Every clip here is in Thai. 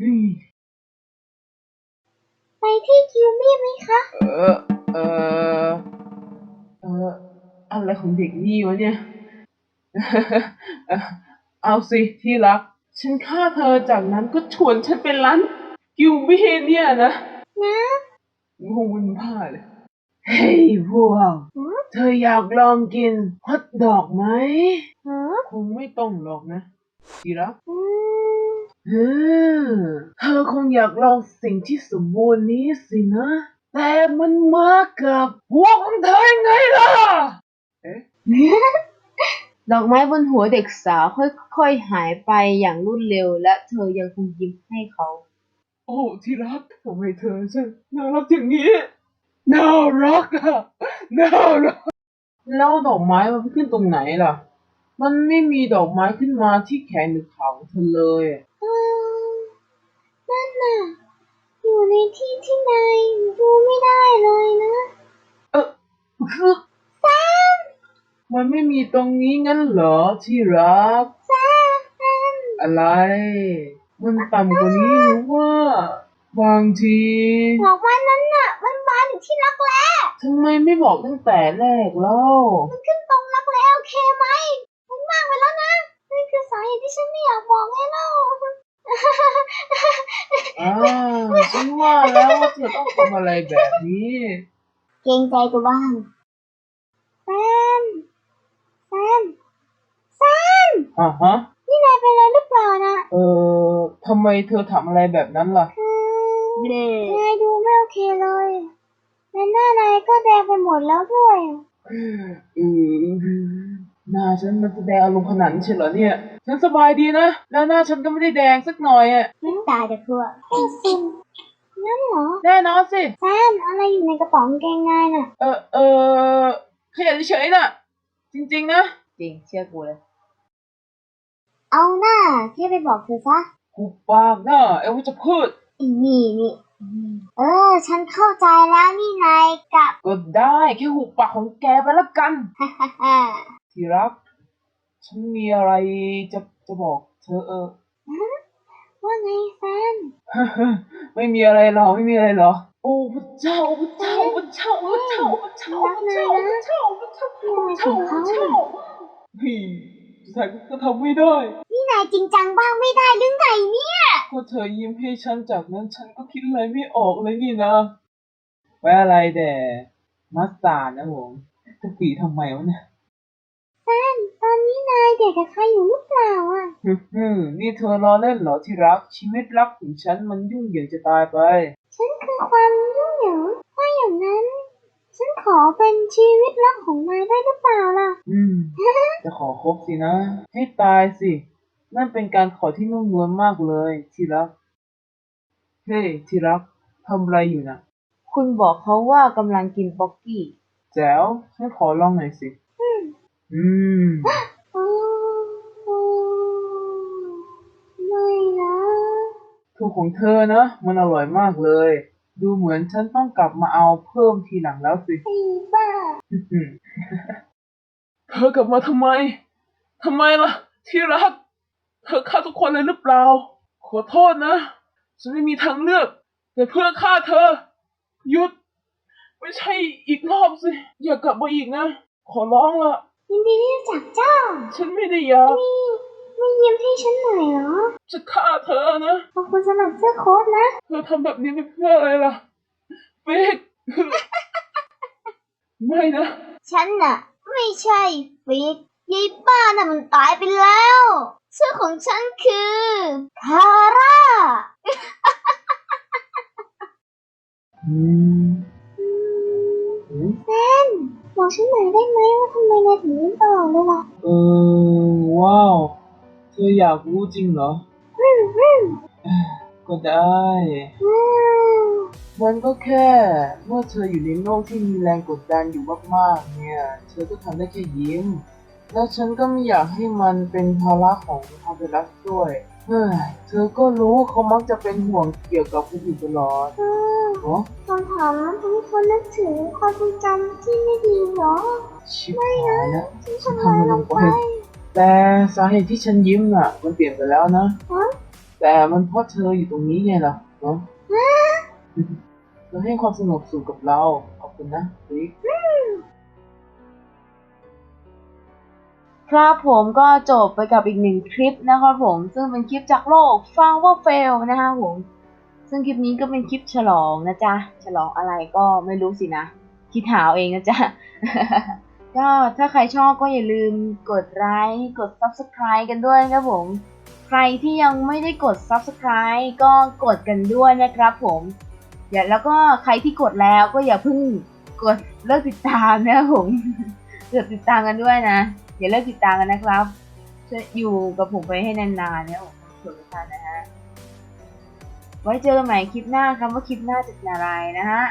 อืมไปที่คิวมี่ไหมคะ เออ เออ เออ อะไรของเด็กนี่วะเนี่ย เออเอาสิที่รัก ฉันฆ่าเธอจากนั้นก็ชวนฉันไปร้านกิวบี้เนี่ยนะนะงงเป็นผ้าเลย เฮ้ยพวกหือเธออยากลองกินฮอทดอกไหมหือคงไม่ต้องหรอกนะที่รัก อืมเออเธอคงอยากลองสิ่งที่สมบูรณ์นี้สินะ แต่มันมากับหัวของเธอยังไงล่ะ เอ๊ะ ดอกไม้บนหัวเด็กสาวค่อยๆหายไปอย่างรวดเร็ว และเธอยังคงยิ้มให้เขา โอ้ที่รักทำไมเธอช่างน่ารักอย่างนี้ น่ารักอะน่ารักแล้วดอกไม้มันขึ้นตรงไหนล่ะ มันไม่มีดอกไม้ขึ้นมาที่แขนหรือขาของเธอเลยอะเออนั่นน่ะ อยู่ในที่ที่นายดูไม่ได้เลยนะ เออคือมันไม่มีตรงนี้งั้นเหรอที่รัก แซม อะไร มันต่ำกว่านี้หรือว่า บางทีดอกไม้นั้นน่ะ มันบานอยู่ที่รักแร้ทำไมไม่บอกตั้งแต่แรกเล่า มันขึ้นตรงรักแร้โอเคไหม มันมากไปแล้วนะนั่นคือสาเหตุที่ฉันไม่อยากบอกให้เล่าอ่าฉันว่าแล้วว่าเธอต้องทำอะไรแบบนี้เกรงใจตัวบ้างแซมแซมแซมอ่าฮะ นี่นายเป็นอะไรหรือเปล่านะเออทำไมเธอทำอะไรแบบนั้นล่ะ คือเบลนายดูไม่โอเคเลยและหน้านายก็แดงไปหมดแล้วด้วย อืม หน้าฉันมันแสดงอารมณ์ขนาดนั้นใช่เหรอเนี่ย ฉันสบายดีนะ แล้วหน้าฉันก็ไม่ได้แดงสักหน่อยอะไม่ตายแต่พวกไอ้ซิมนั่นเหรอแน่นอนสิ แซมอะไรอยู่ในกระเป๋ากางเกงนายน่ะ เออเออขยันเฉยๆน่ะ จริงๆนะ จริงเชื่อกูเลย เอาหน้าแค่ไปบอกเธอซะกูปากนะไอ้ว่าจะพูดอีนี่นี่เออ ฉันเข้าใจแล้วนี่นายกับก็ได้แค่หุบปากของแกไปละกันฮ่า ที่รัก ฉันมีอะไรจะจะบอกเธอเออว่าไงแซมไม่มีอะไรหรอกไม่มีอะไรหรอกโอ้พระเจ้าพระเจ้าพระเจ้าพระเจ้าพระเจ้าพระเจ้าพระเจ้าพระเจ้าพระเจ้าพระเจ้าเฮ้ยสุดท้ายก็ทำไม่ได้ นี่นายจริงจังบ้างไม่ได้หรือไงเนี่ยก็เธอยิ้มให้ฉันจากนั้นฉันก็คิดอะไรไม่ออกเลยนี่นะไว้อะไรแต่มัสตาร์ดนะผมจะปีทำไมวะเนี่ยแซมตอ นนี้นายเด็กกับใครอยู่หรือเปล่าอะฮึมนี่เธอรอเล่นเหรอที่รัก ชีวิตรักของฉันมันยุ่งเหยิงจะตายไป ฉันคือความยุ่งเหยิงถ้าอย่างนั้น ฉันขอเป็นชีวิตรักของนายได้หรือเปล่าล่ะ อืม จะขอคบสินะ ให้ตายสิ นั่นเป็นการขอที่นุ่มนวลมากเลยที่รัก เฮ้ยที่รักทำอะไรอยู่นะคุณบอกเขาว่ากำลังกินป๊อกกี้ แจ๋วฉันขอลองหน่อยสิ อืมอ๋ออ๋อ ไม่นะถูของเธอนะ มันอร่อยมากเลย ดูเหมือนฉันต้องกลับมาเอาเพิ่มทีหลังแล้วสิไอ้บ้าเธอกลับมาทำไมทำไมล่ะ ที่รัก เธอฆ่าทุกคนเลยหรือเปล่า ขอโทษนะ ฉันไม่มีทางเลือก แต่เพื่อฆ่าเธอ หยุด ไม่ใช่อีกรอบสิ อย่ากลับมาอีกนะ ขอร้องละ ยินดีที่รู้จักเจ้า ฉันไม่ได้อยากนี่ไม่ยิ้มให้ฉันหน่อยเหรอ จะฆ่าเธอนะ ขอบคุณสำหรับเสื้อโค้ทนะ เธอทำแบบนี้ไปเพื่ออะไรล่ะเฟกไม่นะ ฉันน่ะ ไม่ใช่ฟิกยายป้าน่ะมันตายไปแล้วเสื้อของฉันคือคาร่า อืม บอกฉันหน่อยได้ไหมว่าทำไมนายถึงไม่บอกเลยล่ะเออว้าว เธออยากรู้จริงเหรออืมอืมก็ได้อืมมันก็แค่เมื่อเธออยู่ในโลกที่มีแรงกดดันอยู่มากๆ เนี่ย เธอก็ทำได้แค่ยิ้ม แล้วฉันก็ไม่อยากให้มันเป็นภาระของพาเปรัสด้วย เฮ้ยเธอก็รู้ว่าเขามักจะเป็นห่วงเกี่ยวกับคนอื่นตลอดอืมเนาะคำถามนั้นทำให้คนนึกถึงความทรงจำที่ไม่ดีเหรอ ชิบหายแล้วฉันฉันทำอะไรทำมันลลงงไปไปแต่สาเหตุที่ฉันยิ้มน่ะ มันเปลี่ยนไปแล้วนะ ฮะแต่มันเพราะเธออยู่ตรงนี้ไงล่ะเนาะเธอให้ความสนุกสุขกับเรา ขอบคุณนะวิก ครับผมก็จบไปกับอีกหนึ่งคลิปนะครับผมซึ่งเป็นคลิปจากโลก f o w e r f a i l นะครับผม ซึ่งคลิปนี้ก็เป็นคลิปฉลองนะจ๊ะ ฉลองอะไรก็ไม่รู้สินะ คิดหาเอาเองนะจ๊ะ ก็ถ้าใครชอบก็อย่าลืมกดไลค์กด Subscribe กันด้วยนะครับผม ใครที่ยังไม่ได้กด Subscribe ก็กดกันด้วยนะครับผมอย่าแล้วก็ใครที่กดแล้วก็อย่าเพิ่งกดเลิกติดตามนะครับผมกดติดตามกันด้วยนะ อย่าเลิกติดตามกันนะครับอยู่กับผมไปให้นานๆเนี่ยผมขอบคุณทุกท่านนะฮะ ไว้เจอกันใหม่คลิปหน้าครับว่าคลิปหน้าจะเป็นอะไรนะฮะ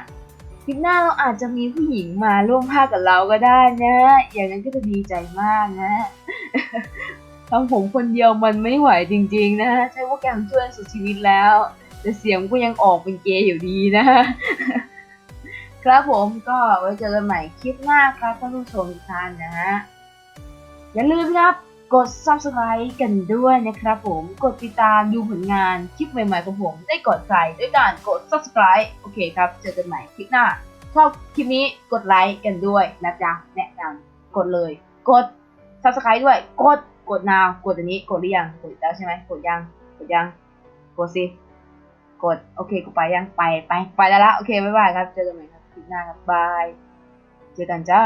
คลิปหน้าเราอาจจะมีผู้หญิงมาร่วมภาคกับเราก็ได้นะ อย่างนั้นก็จะดีใจมากนะทำผมคนเดียวมันไม่ไหวจริง ๆ นะฮะ ใช้โปรแกมช่วยสุดชีวิตแล้ว แต่เสียงก็ยังออกเป็นเกย์อยู่ดีนะฮะครับผมก็ไว้เจอกันใหม่คลิปหน้าครับท่านผู้ชมทุกท่านนะฮะ อย่าลืมนะครับ กด subscribe กันด้วยนะครับผม กดติดตามดูผลงานคลิปใหม่ๆของผม ได้ก่อนใครด้วยการกด subscribe โอเคครับ เจอกันใหม่คลิปหน้า ชอบคลิปนี้กดไลค์กันด้วยนะจ๊ะ แนะนำกดเลย กด subscribe ด้วย กด กด now กดอันนี้ กดหรือยัง กดแล้วใช่ไหม กดยัง กดยัง กดสิ กด โอเค กูไปยัง ไป ไป ไปแล้วละ โอเค บ๊ายบายครับ เจอกันใหม่ครับ คลิปหน้าครับ บาย เจอกันจ้า